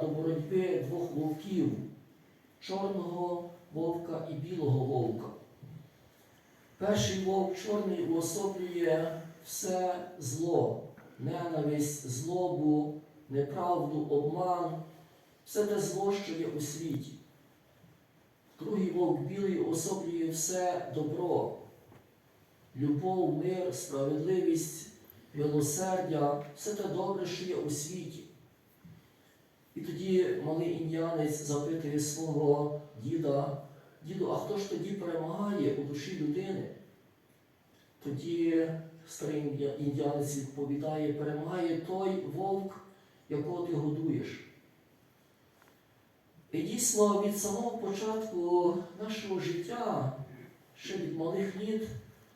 до боротьби двох вовків чорного вовка і білого вовка. Перший вовк чорний уособлює все зло, ненависть, злобу, неправду, обман, все те зло, що є у світі. Другий вовк білий уособлює все добро, любов, мир, справедливість, милосердя, все те добре, що є у світі. І тоді малий індіанець запитує свого діда, діду, а хто ж тоді перемагає у душі людини? Тоді старий індіанець відповідає, перемагає той вовк, якого ти годуєш. І дійсно від самого початку нашого життя, ще від малих літ,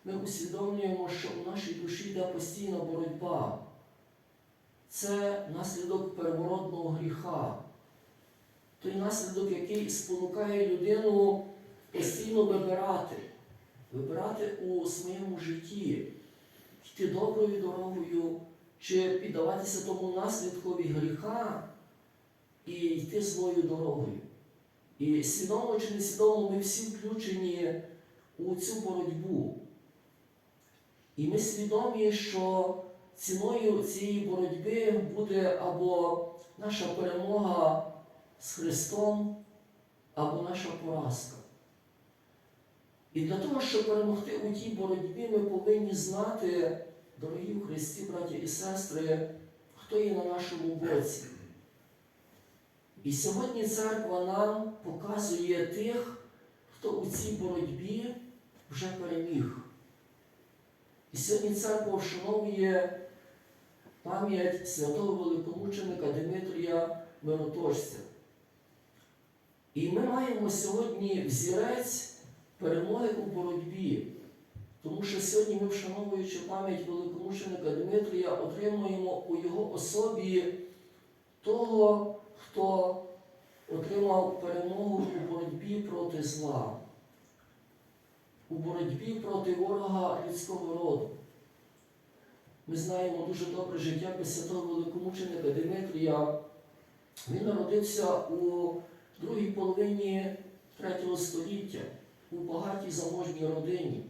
ми усвідомлюємо, що у нашій душі йде постійна боротьба. Це наслідок первородного гріха. Той наслідок, який спонукає людину постійно вибирати, вибирати у своєму житті, йти доброю дорогою, чи піддаватися тому наслідкові гріха і йти своєю дорогою. І свідомо чи несвідомо ми всі включені у цю боротьбу. І ми свідомі, що ціною цієї боротьби буде або наша перемога з Христом, або наша поразка. І для того, щоб перемогти у тій боротьбі, ми повинні знати, дорогі в Христі, браті і сестри, хто є на нашому боці. І сьогодні церква нам показує тих, хто у цій боротьбі вже переміг. І сьогодні церква вшановує пам'ять святого великомученика Димитрія Миротожця. І ми маємо сьогодні взірець перемоги у боротьбі. Тому що сьогодні ми, вшановуючи пам'ять великомученика Дмитрія, отримуємо у його особі того, хто отримав перемогу у боротьбі проти зла, у боротьбі проти ворога людського роду. Ми знаємо дуже добре життя святого великомученика Димитрія. Він народився у другій половині третього століття у багатій заможній родині.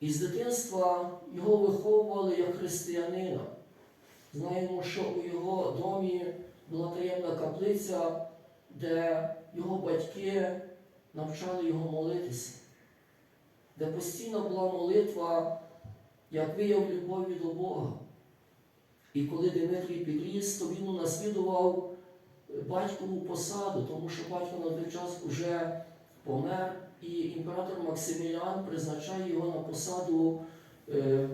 І з дитинства його виховували як християнина. Знаємо, що у його домі була таємна каплиця, де його батьки навчали його молитися, де постійно була молитва як вияв любові до Бога. І коли Дмитрій підріс, то він унаслідував батькову посаду, тому що батько на той час вже помер, і імператор Максиміліан призначає його на посаду е,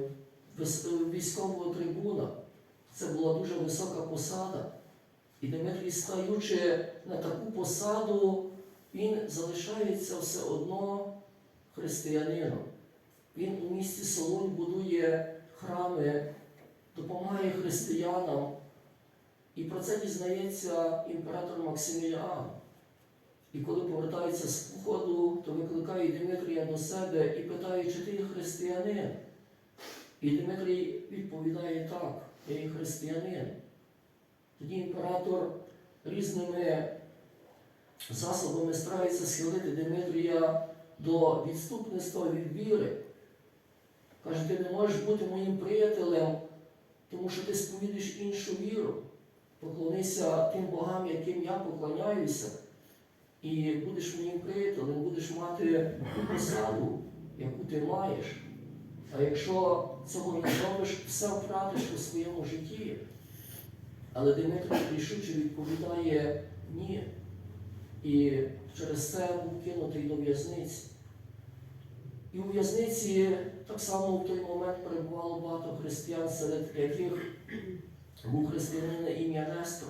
військового трибуна. Це була дуже висока посада. І Дмитрій, стаючи на таку посаду, він залишається все одно християнином. Він у місті Солунь будує храми, допомагає християнам. І про це дізнається імператор Максиміліан. І коли повертається з походу, то викликає Дмитрія до себе і питає, чи ти є християнин? І Дмитрій відповідає так, я є християнин. Тоді імператор різними засобами старається схилити Дмитрія до відступництва від віри. Каже, ти не можеш бути моїм приятелем, тому що ти сповідуєш іншу віру. Поклонися тим богам, яким я поклоняюся, і будеш моїм приятелем, будеш мати посаду, яку ти маєш. А якщо цього не зробиш, все втратиш у своєму житті. Але Дмитро рішуче відповідає ні. І через це був кинутий до в'язниці. І у в'язниці так само в той момент перебувало багато християн, серед яких був християнин ім'я Нестор.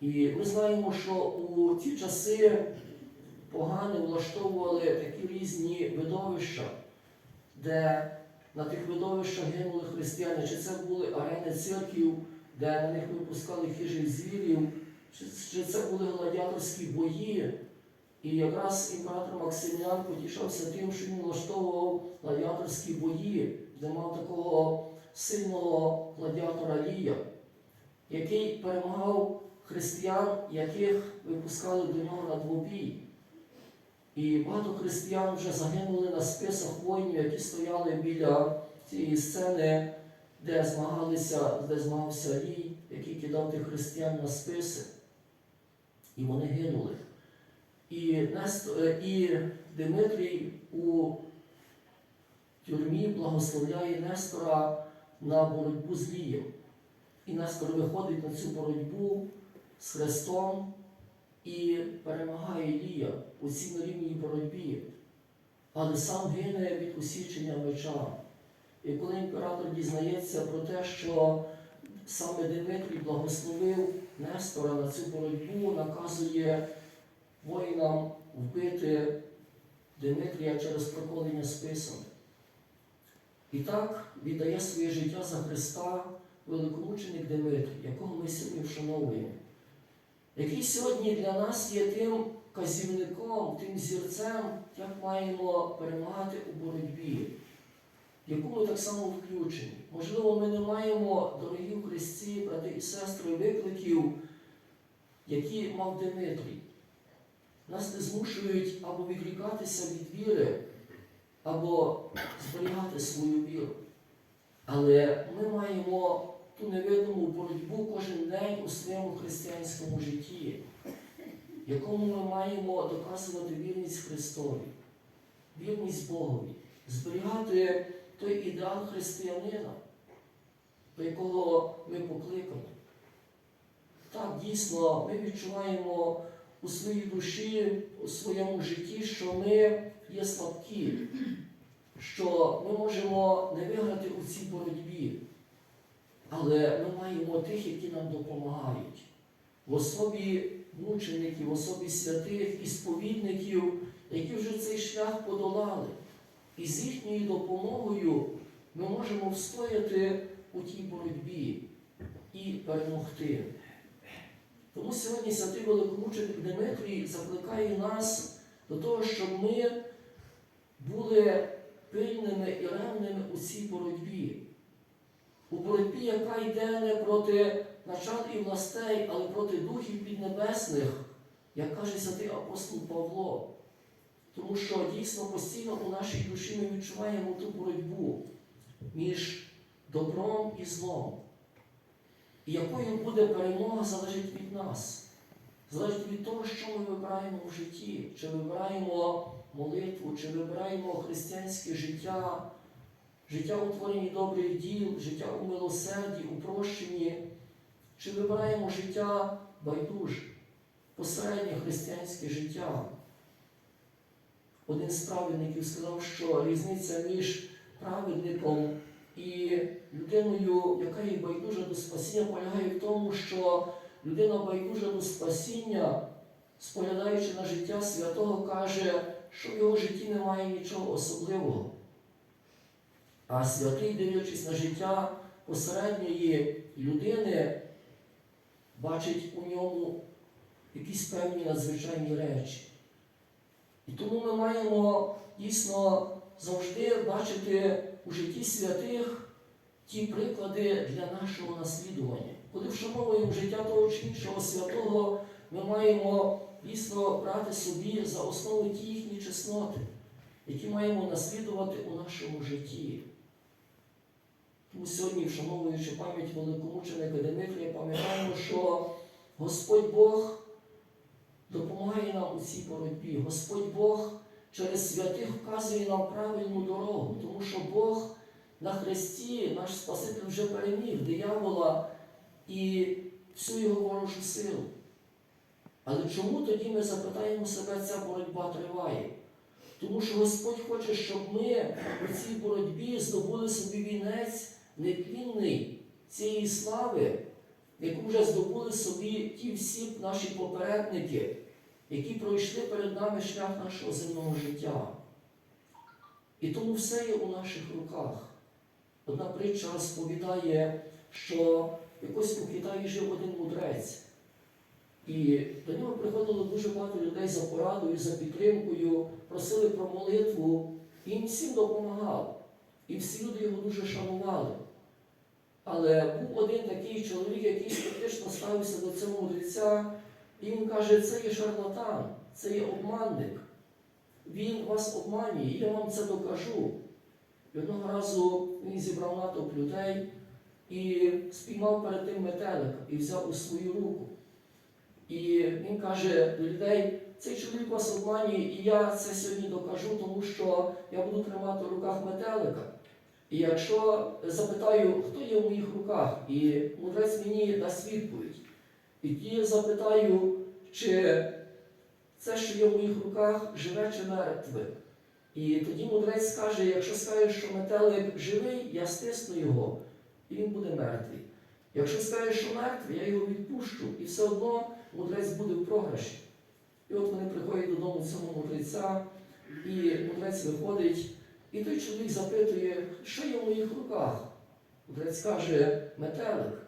І ми знаємо, що у ті часи погани влаштовували такі різні видовища, де на тих видовищах гинули християни, чи це були арени церків, де на них випускали хижих звірів, чи це були гладіаторські бої. І якраз імператор Максиміан потішався тим, що він влаштовував гладіаторські бої, де мав такого сильного гладіатора Лія, який перемагав християн, яких випускали до нього на двобій. І багато християн вже загинули на списах воїнів, які стояли біля цієї сцени, де змагалися, де змагався Рій, який кидав тих християн на списи. І вони гинули. І, е, і Димитрій у тюрмі благословляє Нестора на боротьбу з Лієм. І Нестор виходить на цю боротьбу з Христом і перемагає Лія у цій нерівній боротьбі, але сам гине від усічення меча. І коли імператор дізнається про те, що саме Димитрій благословив Нестора на цю боротьбу, наказує воїнам вбити Димитрія через проколення списом. І так віддає своє життя за Христа великомученик Димитрій, якого ми сьогодні вшановуємо, який сьогодні для нас є тим казівником, тим зірцем, як маємо перемагати у боротьбі, ми так само включені. Можливо, ми не маємо, дорогі Христі, брати і сестри, викликів, які мав Димитрій. Нас не змушують або відрікатися від віри, або зберігати свою віру. Але ми маємо ту невидиму боротьбу кожен день у своєму християнському житті, якому ми маємо доказувати вірність Христові, вірність Богові, зберігати той ідеал християнина, до якого ми покликані. Так, дійсно, ми відчуваємо у своїй душі, у своєму житті, що ми є слабкі, що ми можемо не виграти у цій боротьбі, але ми маємо тих, які нам допомагають. В особі мучеників, в особі святих і сповідників, які вже цей шлях подолали. І з їхньою допомогою ми можемо встояти у тій боротьбі і перемогти. Тому сьогодні святий великомученик Дмитрій закликає нас до того, щоб ми були пильними і ревними у цій боротьбі. У боротьбі, яка йде не проти начал і властей, але проти духів піднебесних, як каже святий апостол Павло. Тому що дійсно постійно у нашій душі ми відчуваємо ту боротьбу між добром і злом. І якою буде перемога, залежить від нас. Залежить від того, що ми вибираємо в житті, чи вибираємо молитву, чи вибираємо християнське життя, життя у творенні добрих діл, життя у милосерді, у прощенні, чи вибираємо життя байдуже, посереднє християнське життя. Один з праведників сказав, що різниця між праведником і людиною, яка є байдужа до спасіння, полягає в тому, що людина байдужа до спасіння, споглядаючи на життя святого, каже, що в його житті немає нічого особливого. А святий, дивлячись на життя посередньої людини, бачить у ньому якісь певні надзвичайні речі. І тому ми маємо дійсно завжди бачити у житті святих ті приклади для нашого наслідування. Коли вшановуємо життя того чи іншого святого, ми маємо дійсно брати собі за основу ті їхні чесноти, які маємо наслідувати у нашому житті. Тому сьогодні, вшановуючи пам'ять великомученика Димитрія, пам'ятаємо, що Господь Бог нам у цій боротьбі. Господь Бог через святих вказує нам правильну дорогу, тому що Бог на Христі, наш Спаситель, вже переміг диявола і всю його ворожу силу. Але чому тоді ми запитаємо себе, ця боротьба триває? Тому що Господь хоче, щоб ми у цій боротьбі здобули собі вінець нетлінний цієї слави, яку вже здобули собі ті всі наші попередники, які пройшли перед нами шлях нашого земного життя. І тому все є у наших руках. Одна притча розповідає, що якось у Китаї жив один мудрець. І до нього приходило дуже багато людей за порадою, за підтримкою, просили про молитву, і він всім допомагав. І всі люди його дуже шанували. Але був один такий чоловік, який скептично ставився до цього мудреця, і він каже, це є шарлатан, це є обманник. Він вас обманює, я вам це докажу. І одного разу він зібрав натовп людей і спіймав перед тим метелика і взяв у свою руку. І він каже до людей, цей чоловік вас обманює, і я це сьогодні докажу, тому що я буду тримати в руках метелика. І якщо запитаю, хто є в моїх руках, і мудрець мені дасть відповідь. Тоді запитаю, чи це, що є в моїх руках, живе чи мертве. І тоді мудрець скаже, якщо скаже, що метелик живий, я стисну його, і він буде мертвий. Якщо скаже, що мертвий, я його відпущу, і все одно мудрець буде в програші. І от вони приходять додому цього мудреця, і мудрець виходить, і той чоловік запитує, що є в моїх руках. Мудрець каже, метелик.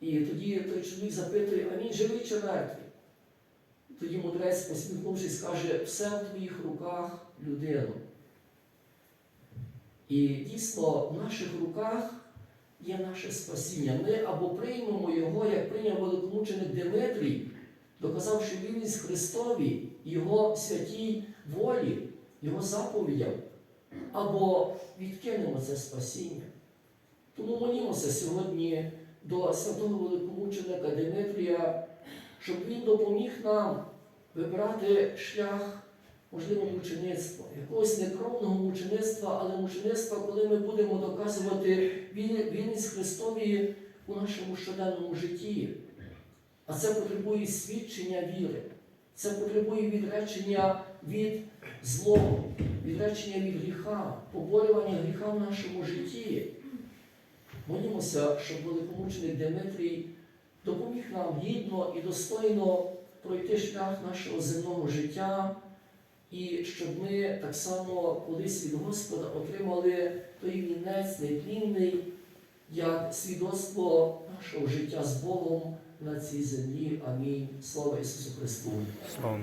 І тоді той чоловік запитує, а він живий чи мертвий? Тоді мудрець, посміхнувшись, каже, все в твоїх руках людину. І дійсно в наших руках є наше спасіння. Ми або приймемо його, як прийняв великомученик Димитрій, доказавши вірність Христові, Його святій волі, Його заповідям, або відкинемо це спасіння. Тому молімося сьогодні до святого великомученика Димитрія, щоб він допоміг нам вибирати шлях, можливо, мучеництва, якогось не кровного мучеництва, але мучеництва, коли ми будемо доказувати вільність Христові у нашому щоденному житті. А це потребує свідчення віри, це потребує відречення від злого, відречення від гріха, поборювання гріха в нашому житті. Молімося, щоб великомученик Димитрій допоміг нам гідно і достойно пройти шлях нашого земного життя, і щоб ми так само колись від Господа отримали той вінець нетлінний, як свідоцтво нашого життя з Богом на цій землі. Амінь. Слава Ісусу Христу! Слава.